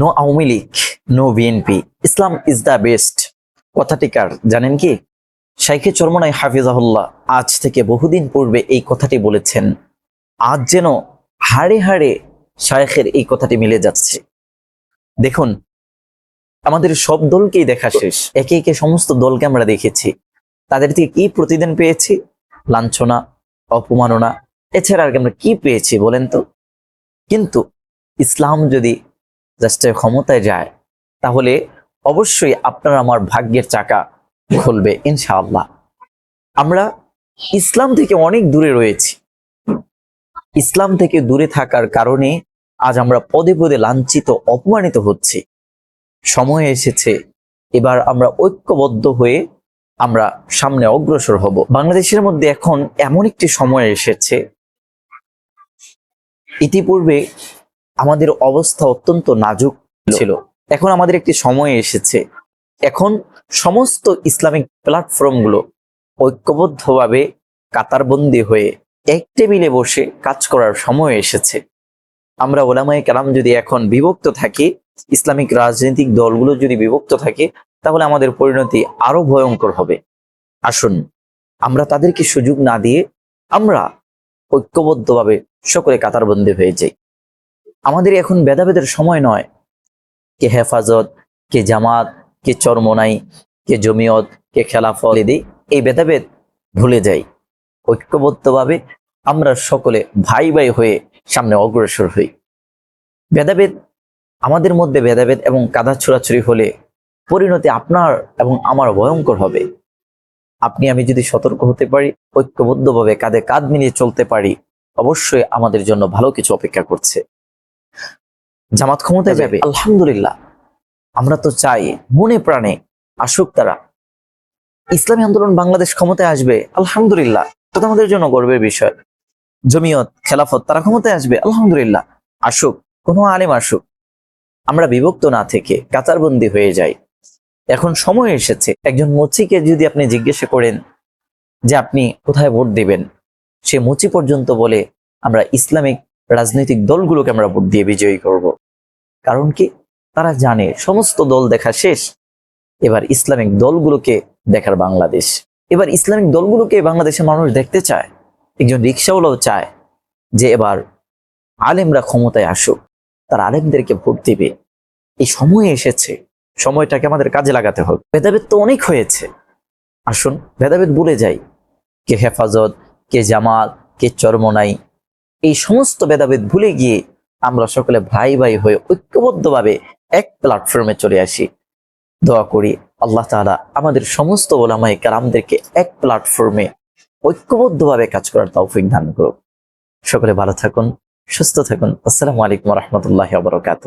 No Awami League no BNP Islam is the best কথাটিকার জানেন কি? শাইখে চরমনাই হাফিজাহুল্লাহ আজ থেকে বহুদিন পূর্বে এই কথাটি বলেছেন। আজ যেন হাড়ে হাড়ে শায়েখের এই কথাটি মিলে যাচ্ছে। দেখুন, আমাদের সব দলকেই দেখা শেষ। একে একে সমস্ত দলকে আমরা দেখেছি। তাদের থেকে কি প্রতিদিন পেয়েছি? লাঞ্ছনা, অপমাননা, এছাড়া আর কি আমরা কি পেয়েছি বলেন তো? কিন্তু ইসলাম যদি জাস্ট ক্ষমতায় যায়, তাহলে অবশ্যই আপনার আমার ভাগ্যের চাকা খুলবে, ইনশাআল্লাহ। আমরা ইসলাম থেকে অনেক দূরে রয়েছি। ইসলাম থেকে দূরে থাকার কারণে আজ আমরা পদে পদে লাঞ্ছিত, অপমানিত হচ্ছি। সময় এসেছে, এবার আমরা ঐক্যবদ্ধ হয়ে আমরা সামনে অগ্রসর হব। বাংলাদেশের মধ্যে এখন এমন একটি সময় এসেছে। ইতিপূর্বে আমাদের অবস্থা অত্যন্ত নাজুক ছিল। এখন আমাদের একটি সময় এসেছে। এখন সমস্ত ইসলামিক প্ল্যাটফর্মগুলো ঐক্যবদ্ধভাবে কাতারবন্দি হয়ে এক টেবিলে বসে কাজ করার সময় এসেছে। আমরা ওলামায়ে কালাম যদি এখন বিভক্ত থাকি, ইসলামিক রাজনৈতিক দলগুলো যদি বিভক্ত থাকে, তাহলে আমাদের পরিণতি আরও ভয়ঙ্কর হবে। আসুন, আমরা তাদেরকে সুযোগ না দিয়ে আমরা ঐক্যবদ্ধভাবে সকলে কাতারবন্দি হয়ে যাই। আমাদের এখন ভেদাভেদের সময় নয়। কে হেফাজত, কে জামাত, কে চরমনাই, কে জমিয়ত, কে খেলাফত ইত্যাদি এই ভেদাভেদ ভুলে যাই। ঐক্যবদ্ধভাবে আমরা সকলে ভাই ভাই হয়ে সামনে অগ্রসর হই। ভেদাভেদ, আমাদের মধ্যে ভেদাভেদ এবং কাদা ছোড়াছুরি হলে পরিণতি আপনার এবং আমার ভয়ঙ্কর হবে। আপনি আমি যদি সতর্ক হতে পারি, ঐক্যবদ্ধভাবে কাঁধে কাঁধ মিলিয়ে চলতে পারি, অবশ্যই আমাদের জন্য ভালো কিছু অপেক্ষা করছে। জামাত ক্ষমতায় যাবে। আলহামদুলিল্লাহ। আমরা তো চাই মনে প্রাণে আসুক তারা। ইসলামী আন্দোলন বাংলাদেশ ক্ষমতায় আসবে আলহামদুলিল্লাহ। তো আমাদের জন্য গর্বের বিষয়। জমিয়ত খেলাফত তারা ক্ষমতায় আসবে আলহামদুলিল্লাহ। আসুক কোনো আলেম আসুক। আমরা বিভক্ত না থেকে কাতারবন্দি হয়ে যাই। এখন সময় এসেছে। একজন মুচিকে যদি আপনি জিজ্ঞাসা করেন যে আপনি কোথায় ভোট দিবেন সে মুচি পর্যন্ত বলে আমরা ইসলামিক রাজনৈতিক দলগুলোকে আমরা ভোট দিয়ে বিজয়ী করব। কারণ কি? তারা জানে সমস্ত দল দেখা শেষ। এবার ইসলামিক দলগুলোকে দেখার বাংলাদেশ। এবার ইসলামিক দলগুলোকে বাংলাদেশের মানুষ দেখতে চায়। একজন রিক্সাওয়ালাও চায় যে এবার আলেমরা ক্ষমতায় আসুক। তার আলেমদেরকে ভোট দিবে। এই সময় এসেছে। সময়টাকে আমাদের কাজে লাগাতে হবে। ভেদাভেদ তো অনেক হয়েছে। আসুন ভেদাভেদ ভুলে যাই। কে হেফাজত, কে জামাত, কে চরমনাই এই সমস্ত ভেদাভেদ ভুলে গিয়ে আমরা সকলে ভাই ভাই হয়ে ঐক্যবদ্ধভাবে এক প্ল্যাটফর্মে চলে আসি। দোয়া করি আল্লাহ তালা আমাদের সমস্ত ওলামাই কালামদেরকে এক প্ল্যাটফর্মে ঐক্যবদ্ধভাবে কাজ করার তৌফিক দান করুক। সকলে ভালো থাকুন, সুস্থ থাকুন। আসসালামু আলাইকুম রহমতুল্লাহ বরকাত